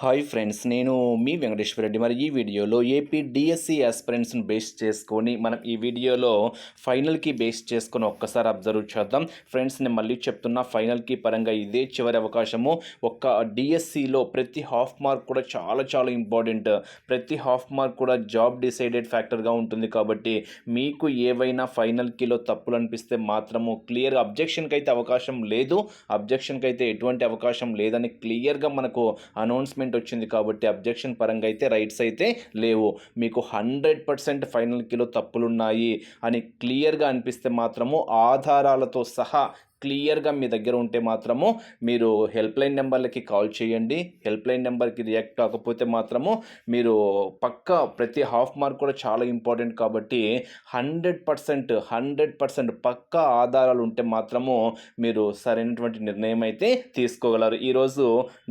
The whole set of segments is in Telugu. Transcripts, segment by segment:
హాయ్ ఫ్రెండ్స్ నేను మీ వెంకటేశ్వర రెడ్డి. మరి ఈ వీడియోలో ఏపీ డిఎస్సి ఆస్పిరెంట్స్ని బేస్ చేసుకొని మనం ఈ వీడియోలో ఫైనల్కి బేస్ చేసుకొని ఒక్కసారి అబ్జర్వ్ చేద్దాం. ఫ్రెండ్స్ నేను మళ్ళీ చెప్తున్నా ఫైనల్కి పరంగా ఇదే చివరి అవకాశము. ఒక్క డిఎస్సిలో ప్రతి హాఫ్ మార్క్ కూడా చాలా చాలా ఇంపార్టెంట్ ప్రతి హాఫ్ మార్క్ కూడా జాబ్ డిసైడెడ్ ఫ్యాక్టర్గా ఉంటుంది కాబట్టి మీకు ఏవైనా ఫైనల్కిలో తప్పులు అనిపిస్తే మాత్రము క్లియర్గా అబ్జెక్షన్కి అయితే అవకాశం లేదు. అబ్జెక్షన్కి అయితే ఎటువంటి అవకాశం లేదని క్లియర్గా మనకు అనౌన్స్మెంట్ వచ్చింది కాబట్టి అబ్జెక్షన్ పరంగా అయితే రైట్స్ అయితే లేవు. మీకు హండ్రెడ్ పర్సెంట్ ఫైనల్ కిలో తప్పులున్నాయి అని క్లియర్గా అనిపిస్తే మాత్రము ఆధారాలతో సహా క్లియర్గా మీ దగ్గర ఉంటే మాత్రము మీరు హెల్ప్ లైన్ నెంబర్లకి కాల్ చేయండి. హెల్ప్ లైన్ నెంబర్కి రియాక్ట్ కాకపోతే మాత్రము మీరు పక్క ప్రతి హాఫ్ మార్క్ కూడా చాలా ఇంపార్టెంట్ కాబట్టి హండ్రెడ్ పర్సెంట్ హండ్రెడ్ పర్సెంట్ పక్క ఆధారాలు ఉంటే మాత్రము మీరు సరైనటువంటి నిర్ణయం అయితే తీసుకోగలరు. ఈరోజు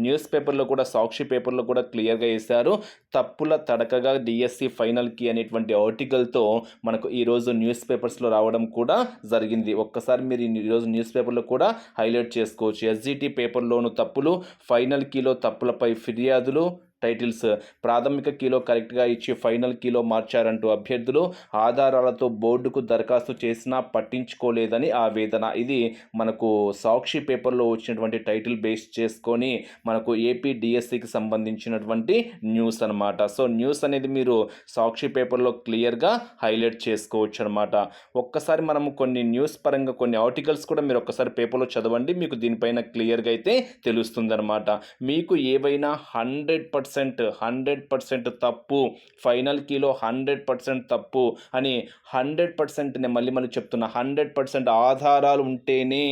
న్యూస్ పేపర్లో కూడా సాక్షి పేపర్లో కూడా క్లియర్గా వేశారు. తప్పుల తడకగా డిఎస్సి ఫైనల్కి అనేటువంటి ఆర్టికల్తో మనకు ఈరోజు న్యూస్ పేపర్స్లో రావడం కూడా జరిగింది. ఒక్కసారి మీరు ఈరోజు న్యూస్ పేపర్లో కూడా హైలైట్ చేసుకోవచ్చు. ఎస్జిటి పేపర్లోను తప్పులు ఫైనల్ కీలో తప్పులపై ఫిర్యాదులు టైటిల్స్. ప్రాథమిక కీలో కరెక్ట్గా ఇచ్చి ఫైనల్ కీలో మార్చారంటూ అభ్యర్థులు ఆధారాలతో బోర్డుకు దరఖాస్తు చేసినా పట్టించుకోలేదని ఆవేదన ఇది మనకు సాక్షి పేపర్లో వచ్చినటువంటి టైటిల్ బేస్ చేసుకొని మనకు ఏపీ డిఎస్సికి సంబంధించినటువంటి న్యూస్ అనమాట సో న్యూస్ అనేది మీరు సాక్షి పేపర్లో క్లియర్గా హైలైట్ చేసుకోవచ్చు అనమాట ఒక్కసారి మనము కొన్ని న్యూస్ పరంగా కొన్ని ఆర్టికల్స్ కూడా మీరు ఒక్కసారి పేపర్లో చదవండి. మీకు దీనిపైన క్లియర్గా అయితే తెలుస్తుందన్నమాట. మీకు ఏవైనా hundred percent percent hundred percent తప్పు ఫైనల్ కీలో హండ్రెడ్ పర్సెంట్ తప్పు అని హండ్రెడ్ పర్సెంట్ నేను మళ్ళీ మళ్ళీ చెప్తున్నా. హండ్రెడ్ పర్సెంట్ ఆధారాలు ఉంటేనే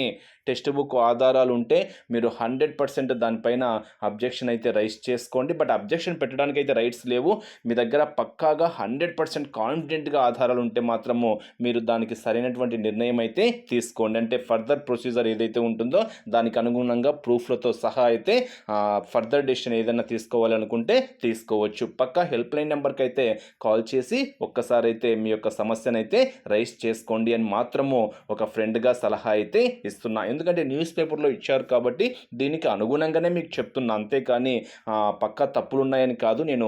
టెక్స్ట్ బుక్ ఆధారాలు ఉంటే మీరు హండ్రెడ్ పర్సెంట్ దానిపైన అబ్జెక్షన్ అయితే రైస్ చేసుకోండి. బట్ అబ్జెక్షన్ పెట్టడానికి అయితే రైట్స్ లేవు. మీ దగ్గర పక్కాగా హండ్రెడ్ పర్సెంట్ కాన్ఫిడెంట్గా ఆధారాలు ఉంటే మాత్రము మీరు దానికి సరైనటువంటి నిర్ణయం అయితే తీసుకోండి. అంటే ఫర్దర్ ప్రొసీజర్ ఏదైతే ఉంటుందో దానికి అనుగుణంగా ప్రూఫ్లతో సహా అయితే ఫర్దర్ డెసిషన్ ఏదైనా తీసుకోవాలని తీసుకోవాలనుకుంటే తీసుకోవచ్చు. పక్కా హెల్ప్ లైన్ నెంబర్కి అయితే కాల్ చేసి ఒక్కసారి అయితే మీ యొక్క సమస్యను అయితే రైస్ చేసుకోండి అని మాత్రము ఒక ఫ్రెండ్గా సలహా అయితే ఇస్తున్నా. ఎందుకంటే న్యూస్ పేపర్లో ఇచ్చారు కాబట్టి దీనికి అనుగుణంగానే మీకు చెప్తున్నా. అంతేకాని పక్క పక్కా తప్పులు ఉన్నాయని కాదు. నేను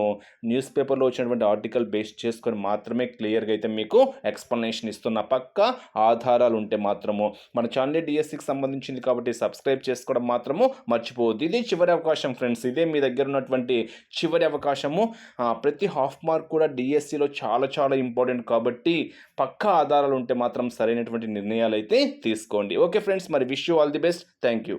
న్యూస్ పేపర్లో వచ్చినటువంటి ఆర్టికల్ బేస్ చేసుకొని మాత్రమే క్లియర్గా అయితే మీకు ఎక్స్ప్లెనేషన్ ఇస్తున్నా. పక్కా ఆధారాలు ఉంటే మాత్రము. మన ఛానల్ డిఎస్సికి సంబంధించింది కాబట్టి సబ్స్క్రైబ్ చేసుకోవడం మాత్రము మర్చిపోవద్దు. ఇది చివరి అవకాశం ఫ్రెండ్స్. ఇదే మీ దగ్గర ఉన్నటువంటి చివరి అవకాశము. ప్రతి హాఫ్ మార్క్ కూడా డిఎస్సిలో చాలా చాలా ఇంపార్టెంట్ కాబట్టి పక్కా ఆధారాలు ఉంటే మాత్రం సరైనటువంటి నిర్ణయాలు అయితే తీసుకోండి. ఓకే ఫ్రెండ్స్ మరి wish you all the best. Thank you.